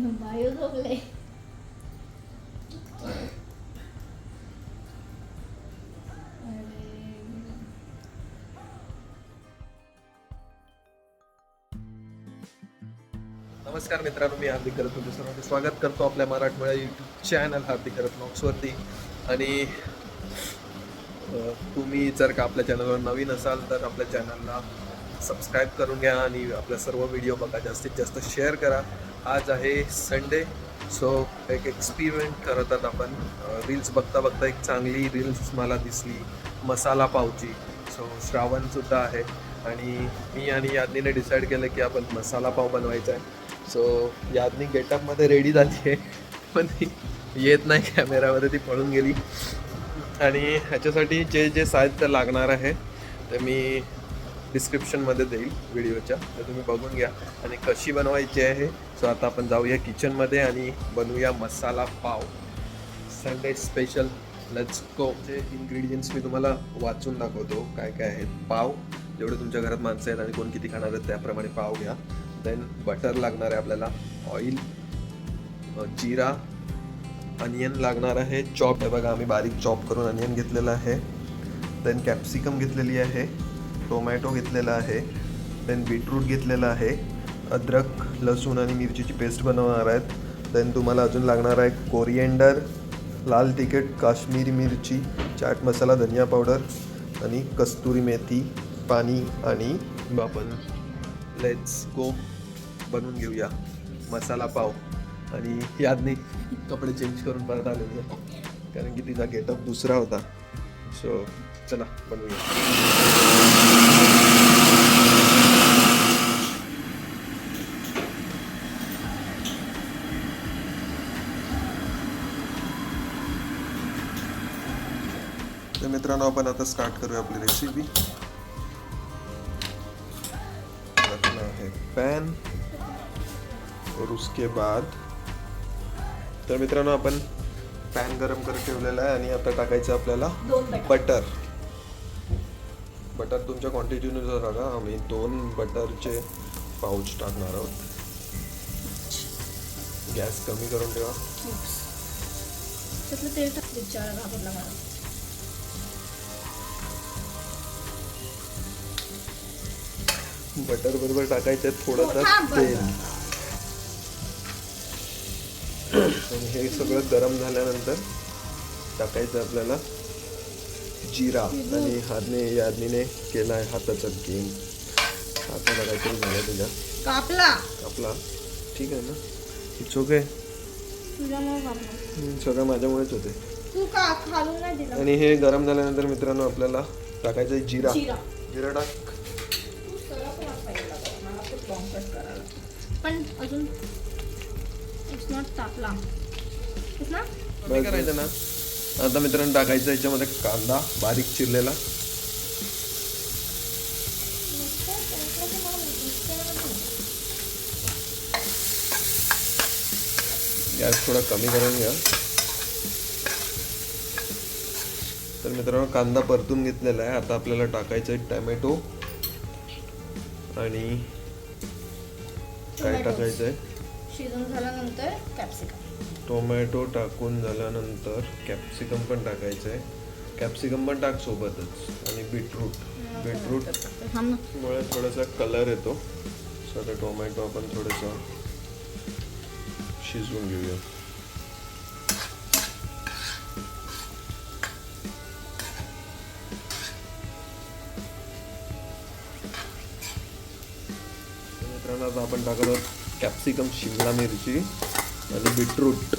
Bio झोपले नमस्कार मित्रांनो मी हार्दिक करत तुमचं सर्वांचे स्वागत करतो आपल्या मराठमोळ्या यूट्यूब चॅनल हार्दिक करत नॉक्सवरती आणि तुम्ही जर का आपल्या चॅनलवर नवीन असाल तर आपल्या चॅनलला सबस्क्राईब करून घ्या आणि आपल्या सर्व व्हिडिओ बघा. जास्तीत जास्त शेअर करा. आज आहे संडे सो एक एक्सपिरियंट करत आहात आपण. रील्स बघता बघता एक चांगली रील्स मला दिसली. मसाला पावची. सो श्रावणसुद्धा आहे. आणि मी आणि यादनीने डिसाईड केलं की आपण मसाला पाव बनवायचा आहे. सो यादनी गेटअपमध्ये रेडी झाली आहे. पण ती येत नाही कॅमेऱ्यामध्ये ती पळून गेली. आणि ह्याच्यासाठी जे जे साहित्य लागणार आहे ते मी डिस्क्रिप्शनमध्ये देईल व्हिडिओच्या तर तुम्ही बघून घ्या. आणि कशी बनवायची आहे सो आता आपण जाऊया किचनमध्ये आणि बनवूया masala pav. Sunday special let's go जे इन्ग्रेडियंट्स मी तुम्हाला वाचून दाखवतो. काय काय आहेत. पाव. जेवढे तुमच्या घरात माणसं आहेत आणि कोण किती खाणार आहेत त्याप्रमाणे पाव घ्या. देन बटर लागणार आहे आपल्याला. ऑइल जिरा. अनियन लागणार आहे. चॉप हे बघा आम्ही बारीक चॉप करून अनियन घेतलेलं आहे. देन कॅप्सिकम घेतलेली आहे. टोमॅटो घेतलेला आहे देन बीटरूट घेतलेला आहे अद्रक लसूण आणि मिरचीची पेस्ट बनवणार आहेत. देन तुम्हाला अजून लागणार आहे कोरिएंडर लाल तिखट काश्मीरी मिरची चाट मसाला धनिया पावडर आणि कस्तुरी मेथी पाणी आणि बापन लेट्स गो बनवून घेऊया. मसाला पाव. आणि यादनी कपडे चेंज करून परत आलेले कारण की तिचा गेटअप दुसरा होता. सो चला बनवूया तर मित्रांनो आपण आता स्टार्ट करूया आपली रेसिपी रखना है पैन और उसके बाद तर मित्रांनो आपण पॅन गरम करत ठेवलेला आहे आणि आता टाकायचं आपल्याला. बटर. बटर. तुमच्या क्वांटिटीनुसार टाका आम्ही दोन बटरचे पाऊच टाकणार आहोत. गॅस कमी करून ठेवा. बटर बरोबर टाकायचं थोडंसं. तेल. आणि हे सगळं गरम झाल्यानंतर टाकायचं आपल्याला जिरा. आणि हातने यादनीने केला आहे हाताचा गेम हाताला काहीतरी झालं तुझ्या कापला. आपला ठीक आहे ना? इट्स ओके कापला. सगळं माझ्यामुळेच होते. आणि हे गरम झाल्यानंतर मित्रांनो आपल्याला टाकायचं जिरा. जिरा टाक तू सरळ पण आता येईल आता. मला खूप लॉंग कट करायला पण अजून इट्स नॉट तापला. ना? काय करायचं ना? आता मित्रांनो टाकायचं याच्यामध्ये कांदा बारीक चिरलेला. गॅस थोडा कमी करून घ्या. तर मित्रांनो कांदा परतून घेतलेला आहे. आता आपल्याला टाकायचं आहे टॅमॅटो आणि काय. टाकायचं आहे शिजून झाल्यानंतर कॅप्सिकम टोमॅटो टाकून झाल्यानंतर कॅप्सिकम पण टाकायचं आहे कॅप्सिकम पण टाक सोबतच. आणि बीटरूट बीटरूट थांब ना मुळे थोडासा कलर येतो. सो आता टोमॅटो आपण थोडंसं शिजवून घेऊया. मित्रांनो आता आपण टाकत आहोत कॅप्सिकम शिमला मिरची आणि बीटरूट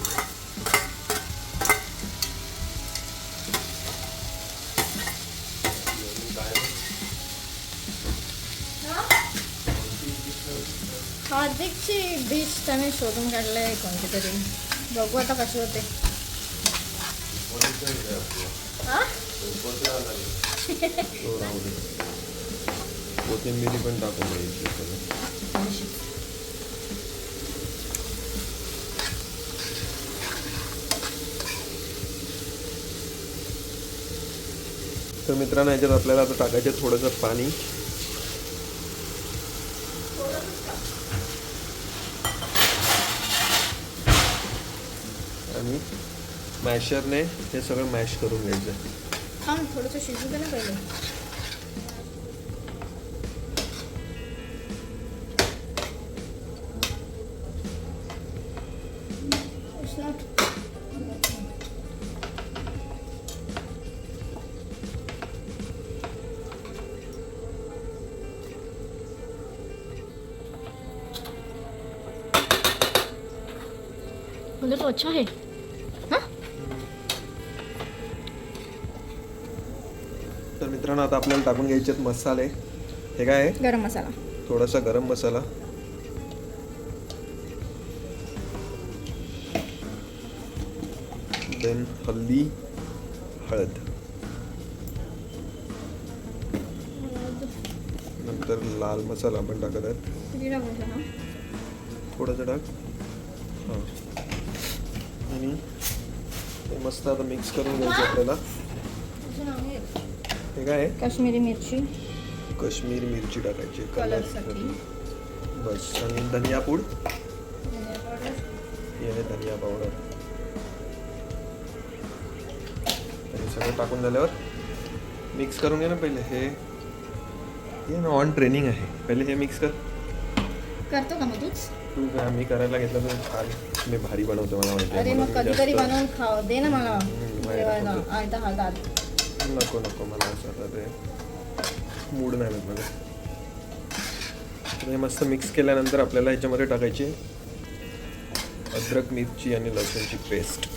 हार्दिकची डिश त्याने शोधून काढले आहे कोणती तरी बघू आता कशी होते. हा? कोथिंबिरी पण टाकून पाहिजे तर मित्रांनो याच्यात आपल्याला आता टाकायचं थोडंसं पाणी. आणि मॅशरने हे सगळं मॅश करून घ्यायचं. थोडंसं शिजू दे ना अच्छा है। हाँ? तर मित्रांनो आता आपल्याला टाकून घ्यायचे मसाले. हे काय आहे? गरम मसाला. थोडासा गरम मसाला. देन हल्दी हळद. नंतर लाल मसाला आपण टाकत आहेत. थोडंसं टाक हां. आणि हे मस्त आता मिक्स करून घ्यायचं आपल्याला. हे काय? काश्मीरी मिरची. काश्मीरी मिरची टाकायची कलरसाठी बस आणि धनिया पूड? हे धनिया पावडर हे सगळं टाकून झाल्यावर मिक्स करून घे ना पहिले. हे हे ना ऑन ट्रेनिंग आहे. पहिले हे मिक्स कर. करतो का मग तूच? तू काय मी करायला घेतलं तर भारी मी भारी बनवतो मला माहिती. अरे मग कधीतरी बनवून खाव. दे ना मला. जेवायला. नको. हातात नको नको मला असं आता ते. मूड नाही मला. हे मस्त मिक्स केल्यानंतर आपल्याला ह्याच्यामध्ये टाकायची अद्रक मिरची आणि लसूणची पेस्ट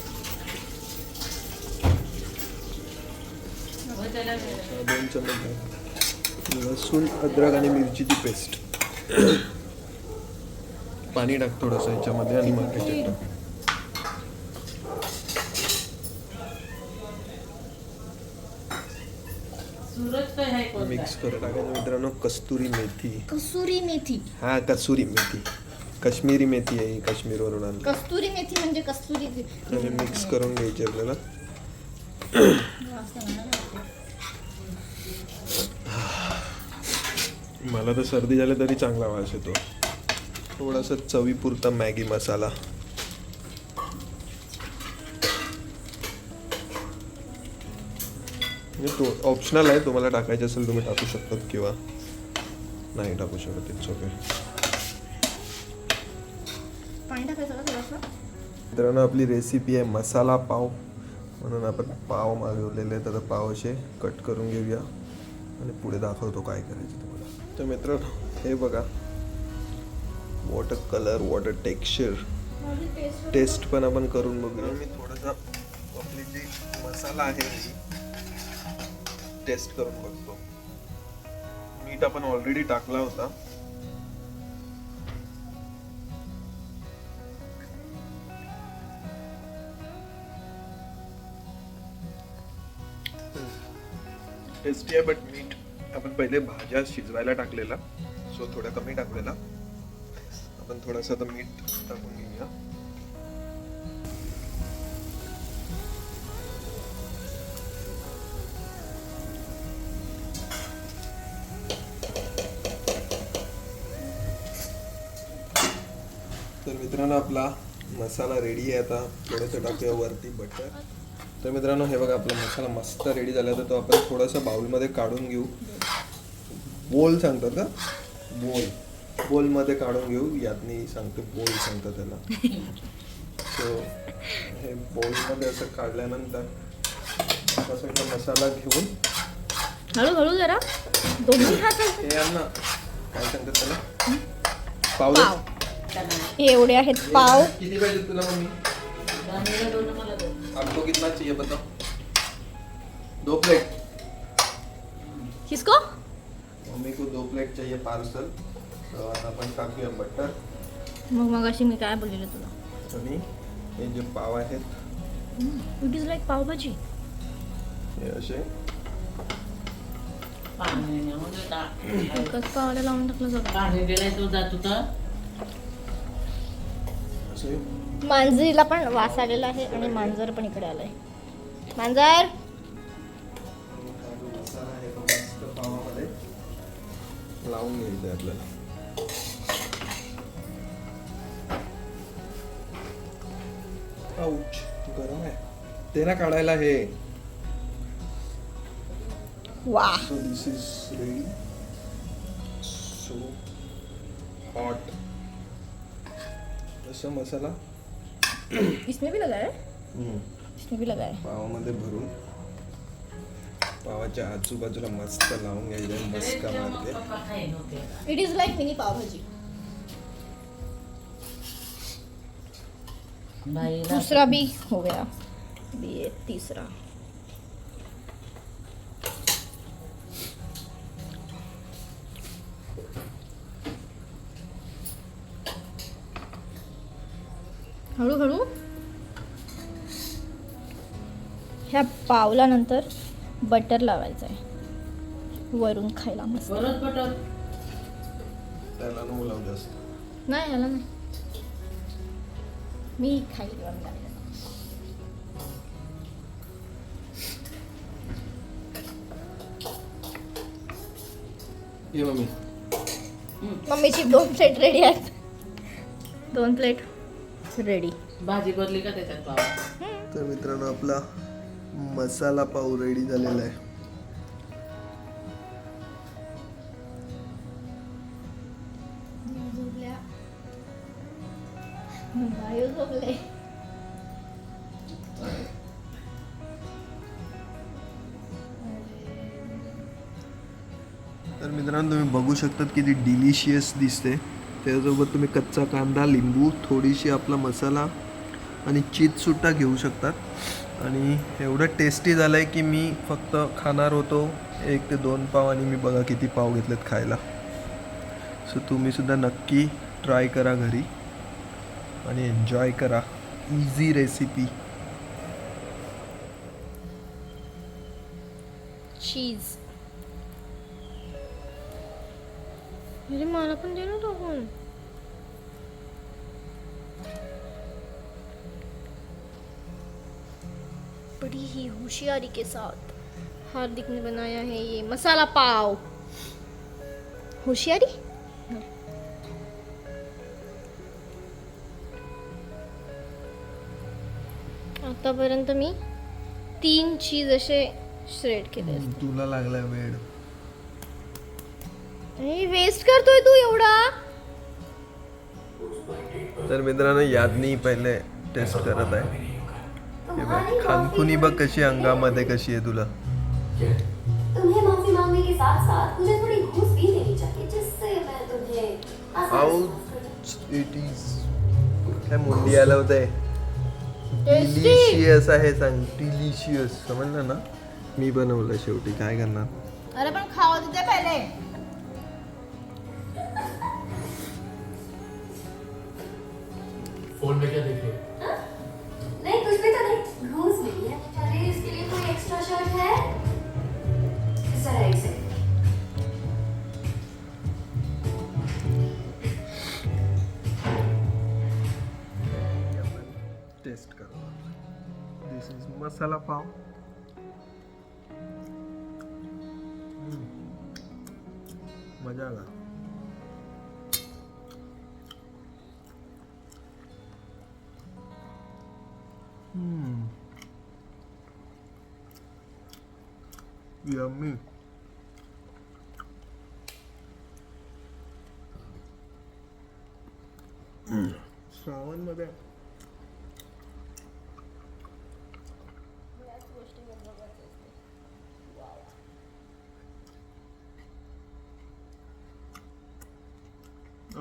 दोन चमच लसूण अद्रक आणि मिरचीची पेस्ट पाणी टाक थोडंसं ह्याच्यामध्ये आणि मग ह्याच्यात टाक? मिक्स करून टाकायचं मित्रांनो कस्तुरी मेथी. कसुरी मेथी. हा कसुरी मेथी. काश्मीरी मेथी आहे ही काश्मीरवरून आणली. कस्तुरी मेथी म्हणजे कस्तुरी आणि मिक्स करून घ्यायची आपल्याला. मला तर सर्दी झाली तरी चांगला वास येतो. थोडासा चवीपुरता मॅगी मसाला. म्हणजे तो ऑप्शनल आहे तुम्हाला टाकायचे असेल तुम्ही टाकू शकतात किंवा नाही टाकू शकत इट्स ओके मित्रांनो आपली रेसिपी आहे मसाला पाव. म्हणून आपण पाव मागवलेले आता पाव असे कट करून घेऊया. आणि पुढे दाखवतो काय करायचं तुम्हाला. तर मित्रांनो हे बघा. Water colour water texture test पण आपण करून बघूया. मी थोडासा आपली जी मसाला आहे टेस्ट करून बघतो. मीठ आपण ऑलरेडी टाकला होता. टेस्टी आहे बट मीठ आपण पहिले भाज्या शिजवायला टाकलेला. सो थोडा कमी टाकलेला. आपण थोडंसं आता मीठ टाकून घेऊया. तर मित्रांनो आपला मसाला रेडी आहे आता. थोडंसं टाकूया वरती बटर तर मित्रांनो हे बघा आपला मसाला मस्त रेडी झाला तर तो आपण थोडासा बाउलमध्ये काढून घेऊ. बोल सांगतात का बोल बोलमध्ये काढून घेऊ यातनी सांगतो बोल सांगतात त्याला. सो हे बोलमध्ये असं काढल्यानंतर असा सगळा मसाला घेऊन हळूहळू जरा. दोन्ही हात हे आण ना. काय सांगतात त्याला? पाव. हे एवढे आहेत पाव. किती पाहिजे तुला मम्मी. आपको कितना चाहिए बताओ दो प्लेट. किसको? मम्मी को दो प्लेट चाहिए पार्सल. आता आपण टाकूया बटर मग मग अशी मी काय बोललेलं तुला? आणि हे जे पाव आहेत. It is like pav bhaji. हे असे. म्हणजे. एकच पावाला लावून टाकलं जात. असे. मांजरीला पण वास आलेला आहे आणि मांजर पण इकडे आलंय. मांजर! लावून घ्यायचा आपल्याला. आऊच गरम आहे ते ना काढायला हे वा So this is ready. So hot. असा मसाला इसमें भी लगा है हम्म. इसमें भी लगा है पावामध्ये भरून पावाच्या आजूबाजूला मस्त लावून घ्यायचं मस्का मारते. इट इज लाइक मिनी पाव भाजी बाईला दूसरा भी हो गया. अभी ये तीसरा. हळूहळू ह्या पावला नंतर बटर लावायचं आहे. वरून खायला मस्त. परत बटर? त्याला नको नाही ह्याला नाही. मी खाईल वरून लागलं. ये मम्मी. मम्मीची दोन प्लेट रेडी आहेत. दोन प्लेट रेडी भाजी भरली का त्याच्यात पाव? तर मित्रांनो आपला मसाला पाव रेडी झालेला आहे. तर मित्रांनो तुम्ही बघू शकतात किती डिलिशियस दिसते. त्याच्यासोबत तुम्ही कच्चा कांदा लिंबू थोडीशी आपला मसाला आणि चीज सुट्टा घेऊ शकतात. आणि एवढं टेस्टी झालं आहे की मी फक्त खाणार होतो एक ते दोन पाव आणि मी बघा किती पाव घेतलेत खायला. सो तुम्ही सुद्धा नक्की ट्राय करा घरी आणि एन्जॉय करा. इझी रेसिपी चीज मला पण दे ना टाकून ही होशियारी के साथ। हार्दिक ने बनाया है ये मसाला पाव। होशियारी? आतापर्यंत मी तीन चीज असे श्रेड केले. तुला लागला वेळ वेस्ट करतोय तू एवढा. तर मित्रांनो यादनी पहिले टेस्ट करत आहे. बघ खानखुनी बघ कशी अंगामध्ये कशी आहे तुला. तुम्हें माफी मांगने के साथ साथ मुझे थोड़ी घूस भी देनी चाहिए जिससे मैं तुम्हें आसानी से माफ कर दूं। इट इज काय मुंडी आलं टेस्टी डिलिशियस आहे सांग. डिलिशियस समजलं ना? मी बनवलं शेवटी. काय करणार? अरे पण खावा तिथे पहिले. फोन में क्या देखे दिस इज मसाला पाव हम्म. मजा आला हम्म. Yummy. श्रावणमध्ये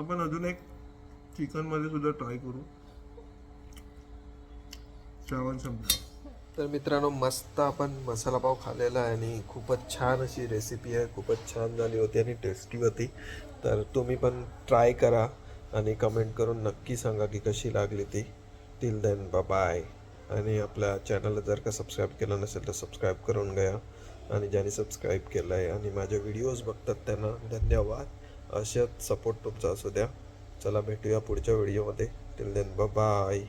आपण अजून एक चिकनमध्ये सुद्धा ट्राय करू. श्रावण संपला. तर मित्रांनो मस्त आपण मसाला पाव खाल्लेला आहे आणि खूपच छान अशी रेसिपी आहे. खूपच छान झाली होती आणि टेस्टी होती. तर तुम्ही पण ट्राय करा आणि कमेंट करून नक्की सांगा की कशी लागली ती. टिल देन बाय आणि आपल्या चॅनलला जर का सबस्क्राईब केलं नसेल तर सबस्क्राईब करून घ्या. आणि ज्यांनी सबस्क्राईब केलं आहे आणि माझ्या व्हिडिओज बघतात त्यांना धन्यवाद. अशाच सपोर्ट तुमचा असू द्या. चला भेटूया पुढच्या व्हिडिओमध्ये टिल देन बाय